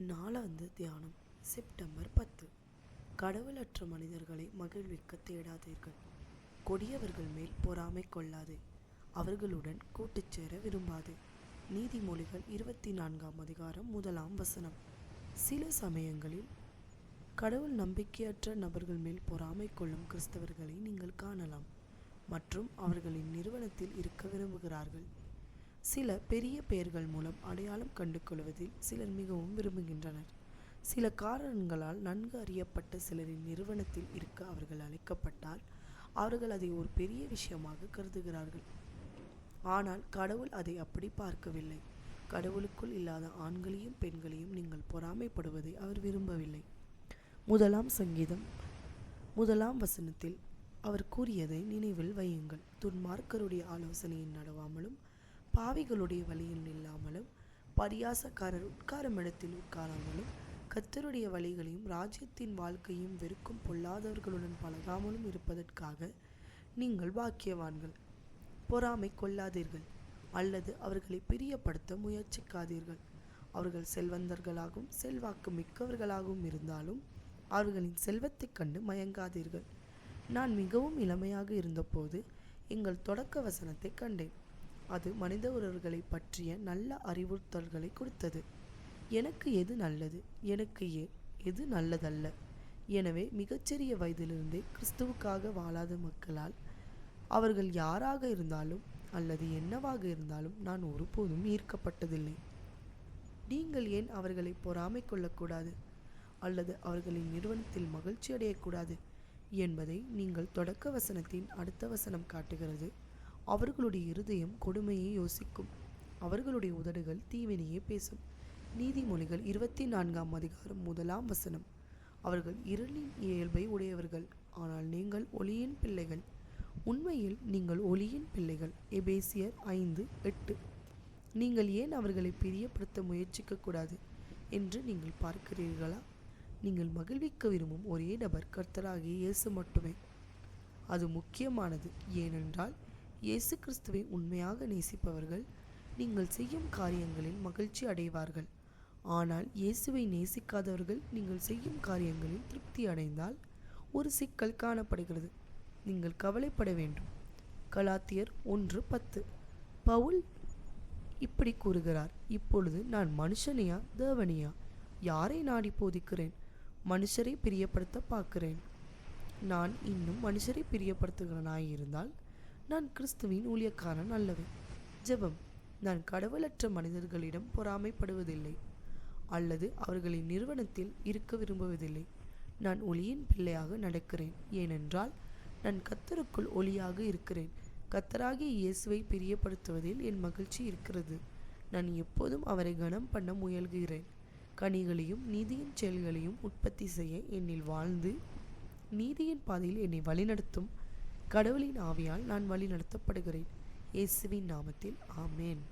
நாலாந்து தியானம் செப்டம்பர் பத்து. கடவுளற்ற மனிதர்களை மகிழ்விக்க தேடாதீர்கள். கொடியவர்கள் மேல் பொறாமை கொள்ளாதே. அவர்களுடன் கூட்டுச் சேர விரும்பாதே. நீதிமொழிகள் இருபத்தி நான்காம் அதிகாரம் முதலாம் வசனம். சில சமயங்களில் கடவுள் நம்பிக்கையற்ற நபர்கள் மேல் பொறாமை கொள்ளும் கிறிஸ்தவர்களை நீங்கள் காணலாம். மற்றும் அவர்களின் நிறுவனத்தில் இருக்க விரும்புகிறார்கள். சில பெரிய பெயர்கள் மூலம் அடையாளம் கண்டு கொள்வதில் சிலர் மிகவும் விரும்புகின்றனர். சில காரணங்களால் நன்கு அறியப்பட்ட சிலரின் நிறுவனத்தில் இருக்க அவர்கள் அழைக்கப்பட்டால் அவர்கள் அதை ஒரு பெரிய விஷயமாக கருதுகிறார்கள். ஆனால் கடவுள் அதை அப்படி பார்க்கவில்லை. கடவுளுக்குள் இல்லாத ஆண்களையும் பெண்களையும் நீங்கள் பொறாமைப்படுவதை அவர் விரும்பவில்லை. முதலாம் சங்கீதம் முதலாம் வசனத்தில் அவர் கூறியதை நினைவில் வையுங்கள். துன்மார்க்கருடைய ஆலோசனையின் நடவாமலும் பாவிகளுடைய வழியில் நில்லாமலும் பரியாசக்காரர் உட்காரும் இடத்தில் உட்காராமலும் கத்தருடைய வழிகளையும் ராஜ்யத்தின் வாழ்க்கையும் வெறுக்கும் பொல்லாதவர்களுடன் பழகாமலும் இருப்பதற்காக நீங்கள் பாக்கியவான்கள். பொறாமை கொள்ளாதீர்கள் அல்லது அவர்களை பிரியப்படுத்த முயற்சிக்காதீர்கள். அவர்கள் செல்வந்தர்களாகவும் செல்வாக்கு மிக்கவர்களாகவும் இருந்தாலும் அவர்களின் செல்வத்தைக் கண்டு மயங்காதீர்கள். நான் மிகவும் இளமையாக இருந்தபோது எங்கள் தொடக்க வசனத்தை கண்டேன். அது மனித உறவுகளை பற்றிய நல்ல அறிவுறுத்தல்களை கொடுத்தது. எனக்கு எது நல்லது? எனக்கு ஏ எது நல்லதல்ல? எனவே மிகச்சிறிய வயதிலிருந்தே கிறிஸ்துவுக்காக வாழாத மக்களால் அவர்கள் யாராக இருந்தாலும் அல்லது என்னவாக இருந்தாலும் நான் ஒருபோதும் ஈர்க்கப்பட்டதில்லை. நீங்கள் ஏன் அவர்களை பொறாமை கொள்ளக்கூடாது? அல்லது அவர்களின் நிறுவனத்தில் மகிழ்ச்சி அடையக்கூடாது என்பதை நீங்கள் தொடக்க வசனத்தின் அடுத்த வசனம் காட்டுகிறது. அவர்களுடைய இருதயம் கொடுமையை யோசிக்கும். அவர்களுடைய உதடுகள் தீவினையே பேசும். நீதிமொழிகள் இருபத்தி நான்காம் அதிகாரம் முதலாம் வசனம். அவர்கள் இருளின் இயல்பை உடையவர்கள். ஆனால் நீங்கள் ஒளியின் பிள்ளைகள். உண்மையில் நீங்கள் ஒளியின் பிள்ளைகள். எபேசியர் ஐந்து எட்டு. நீங்கள் ஏன் அவர்களை பிரியப்படுத்த முயற்சிக்கக்கூடாது என்று நீங்கள் பார்க்கிறீர்களா? நீங்கள் மகிழ்விக்க விரும்பும் ஒரே நபர் கர்த்தராகிய இயேசு மட்டுமே. அது முக்கியமானது. ஏனென்றால் இயேசு கிறிஸ்துவை உண்மையாக நேசிப்பவர்கள் நீங்கள் செய்யும் காரியங்களில் மகிழ்ச்சி அடைவார்கள். ஆனால் இயேசுவை நேசிக்காதவர்கள் நீங்கள் செய்யும் காரியங்களில் திருப்தி அடைந்தால் ஒரு சிக்கல் காணப்படுகிறது. நீங்கள் கவலைப்பட வேண்டும். கலாத்தியர் ஒன்று பத்து. பவுல் இப்படி கூறுகிறார் இப்பொழுது நான் மனுஷனையா தேவனியா? யாரை நாடி போதிக்கிறேன் மனுஷரை பிரியப்படுத்த பார்க்கிறேன். நான் இன்னும் மனுஷரை பிரியப்படுத்துகிறனாயிருந்தால் நான் கிறிஸ்துவின் ஊழியக்காரன் அல்லவேன். ஜெபம். நான் கடவுளற்ற மனிதர்களிடம் பொறாமைப்படுவதில்லை அல்லது அவர்களின் நிறுவனத்தில் இருக்க விரும்புவதில்லை. நான் ஒளியின் பிள்ளையாக நடக்கிறேன். ஏனென்றால் நான் கத்தருக்குள் ஒளியாக இருக்கிறேன். கத்தராகிய இயேசுவை பிரியப்படுத்துவதில் என் மகிழ்ச்சி இருக்கிறது. நான் எப்போதும் அவரை கனம் பண்ண முயல்கிறேன். கனிகளையும் நீதியின் செயல்களையும் உற்பத்தி செய்ய என்னில் வாழ்ந்து நீதியின் பாதையில் என்னை வழிநடத்தும் கடவுளின் ஆவியால் நான் வழிநடத்தப்படுகிறேன். இயேசுவின் நாமத்தில் ஆமேன்.